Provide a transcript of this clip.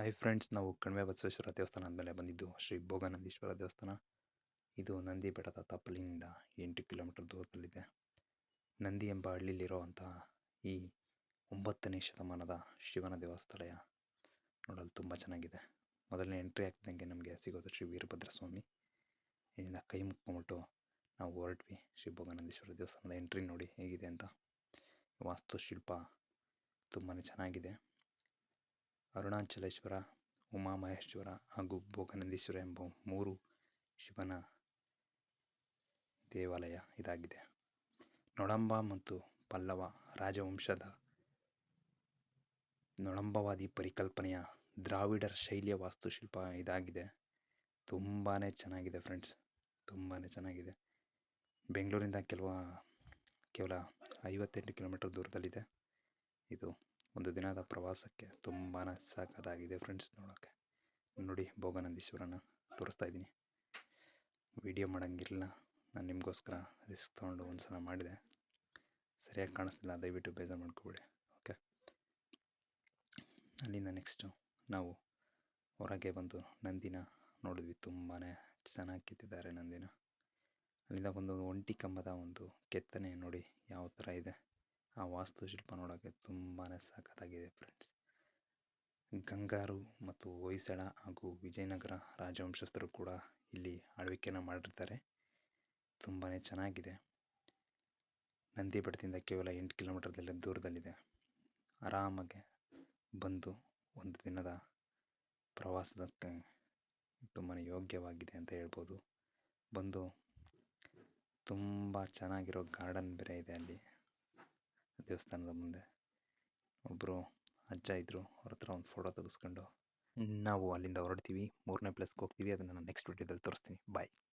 Hi friends ನಾವು ಕಣಿವೆ ಬಸವೇಶ್ವರ ದೇವಸ್ಥಾನ ಆದಮೇಲೆ ಬಂದಿದ್ದು ಶ್ರೀ ಭೋಗನಂದೀಶ್ವರ ದೇವಸ್ಥಾನ. ಇದು ನಂದಿ ಬೆಟ್ಟದ ತಪ್ಪಲಿನಿಂದ ಎಂಟು ಕಿಲೋಮೀಟರ್ ದೂರದಲ್ಲಿದೆ. ನಂದಿ ಎಂಬ ಹಳ್ಳಿಲಿರುವಂತಹ ಈ ಒಂಬತ್ತನೇ ಶತಮಾನದ ಶಿವನ ದೇವಸ್ಥಾನ ನೋಡಲು ತುಂಬ ಚೆನ್ನಾಗಿದೆ. ಮೊದಲನೇ ಎಂಟ್ರಿ ಆಗ್ತಿದ್ದಂಗೆ ನಮಗೆ ಸಿಗೋದು ಶ್ರೀ ವೀರಭದ್ರ ಸ್ವಾಮಿ ಇಲ್ಲಿಂದ ಕೈ ಮುಕ್ಕೊಂಬಿಟ್ಟು ನಾವು ಹೊರಟ್ವಿ ಶ್ರೀ ಭೋಗನಂದೀಶ್ವರ ದೇವಸ್ಥಾನದ ಎಂಟ್ರಿ ನೋಡಿ ಹೇಗಿದೆ ಅಂತ. ವಾಸ್ತುಶಿಲ್ಪ ತುಂಬಾ ಚೆನ್ನಾಗಿದೆ. ಅರುಣಾಚಲೇಶ್ವರ, ಉಮಾಮಹೇಶ್ವರ ಹಾಗೂ ಭೋಗನಂದೀಶ್ವರ ಎಂಬ ಮೂರು ಶಿವನ ದೇವಾಲಯ ಇದಾಗಿದೆ. ನೊಳಂಬ ಮತ್ತು ಪಲ್ಲವ ರಾಜವಂಶದ ನೊಳಂಬವಾದಿ ಪರಿಕಲ್ಪನೆಯ ದ್ರಾವಿಡರ ಶೈಲಿಯ ವಾಸ್ತುಶಿಲ್ಪ ಇದಾಗಿದೆ. ತುಂಬಾ ಚೆನ್ನಾಗಿದೆ ಫ್ರೆಂಡ್ಸ್ ತುಂಬಾ ಚೆನ್ನಾಗಿದೆ. ಬೆಂಗಳೂರಿಂದ ಕೆಲವು, ಕೇವಲ ಐವತ್ತೆಂಟು ಕಿಲೋಮೀಟರ್ ದೂರದಲ್ಲಿದೆ. ಇದು ಒಂದು ದಿನದ ಪ್ರವಾಸಕ್ಕೆ ತುಂಬಾ ಸಾಕಾಗಿದೆ ಫ್ರೆಂಡ್ಸ್ ನೋಡೋಕ್ಕೆ ನೋಡಿ, ಭೋಗನಂದೀಶ್ವರನ ತೋರಿಸ್ತಾ ಇದ್ದೀನಿ. ವಿಡಿಯೋ ಮಾಡೋಂಗಿಲ್ಲ. ನಾನು ನಿಮಗೋಸ್ಕರ ರಿಸ್ಕ್ ತೊಗೊಂಡು ಒಂದು ಸಲ ಮಾಡಿದೆ. ಸರಿಯಾಗಿ ಕಾಣಿಸ್ತಿಲ್ಲ, ದಯವಿಟ್ಟು ಬೇಜಾರು ಮಾಡ್ಕೊಬೇಡಿ ಓಕೆ ಅಲ್ಲಿಂದ ನೆಕ್ಸ್ಟು ನಾವು ಹೊರಗೆ ಬಂದು ನಂದಿನ ನೋಡಿದ್ವಿ ತುಂಬಾ ಚೆನ್ನಾಗಿ ಕೆತ್ತಿದ್ದಾರೆ ನಂದಿನ. ಅಲ್ಲಿಂದ ಒಂದು ಒಂಟಿ ಕಂಬದ ಒಂದು ಕೆತ್ತನೆ ನೋಡಿ ಯಾವ ಥರ ಇದೆ. ಆ ವಾಸ್ತುಶಿಲ್ಪ ನೋಡೋಕ್ಕೆ ತುಂಬಾ ಸಖತ್ತಾಗಿದೆ ಫ್ರೆಂಡ್ಸ್ ಗಂಗಾರು ಮತ್ತು ಹೊಯ್ಸಳ ಹಾಗೂ ವಿಜಯನಗರ ರಾಜವಂಶಸ್ಥರು ಕೂಡ ಇಲ್ಲಿ ಆಳ್ವಿಕೆನ ಮಾಡಿರ್ತಾರೆ. ತುಂಬಾ ಚೆನ್ನಾಗಿದೆ. ನಂದಿ ಬೆಟ್ಟದಿಂದ ಕೇವಲ ಎಂಟು ಕಿಲೋಮೀಟರ್ದಲ್ಲಿ ದೂರದಲ್ಲಿದೆ. ಆರಾಮಾಗಿ ಬಂದು ಒಂದು ದಿನದ ಪ್ರವಾಸದಕ್ಕೆ ತುಂಬಾ ಯೋಗ್ಯವಾಗಿದೆ ಅಂತ ಹೇಳ್ಬೋದು. ಬಂದು ತುಂಬ ಚೆನ್ನಾಗಿರೋ ಗಾರ್ಡನ್ ಬೇರೆ ಇದೆ ಅಲ್ಲಿ. ದೇವಸ್ಥಾನದ ಮುಂದೆ ಒಬ್ಬರು ಅಜ್ಜ ಇದ್ದರು ಅವ್ರ ಹತ್ರ ಒಂದು ಫೋಟೋ ತೆಗೆಸ್ಕೊಂಡು, ನಾವು ಅಲ್ಲಿಂದ ಹೊರಡ್ತೀವಿ, ಮೂರನೇ ಪ್ಲೇಸ್ಗೆ ಹೋಗ್ತೀವಿ, ಅದನ್ನು ನಾನು ನೆಕ್ಸ್ಟ್ ವೀಡಿಯೋದಲ್ಲಿ ತೋರಿಸ್ತೀನಿ ಬಾಯ್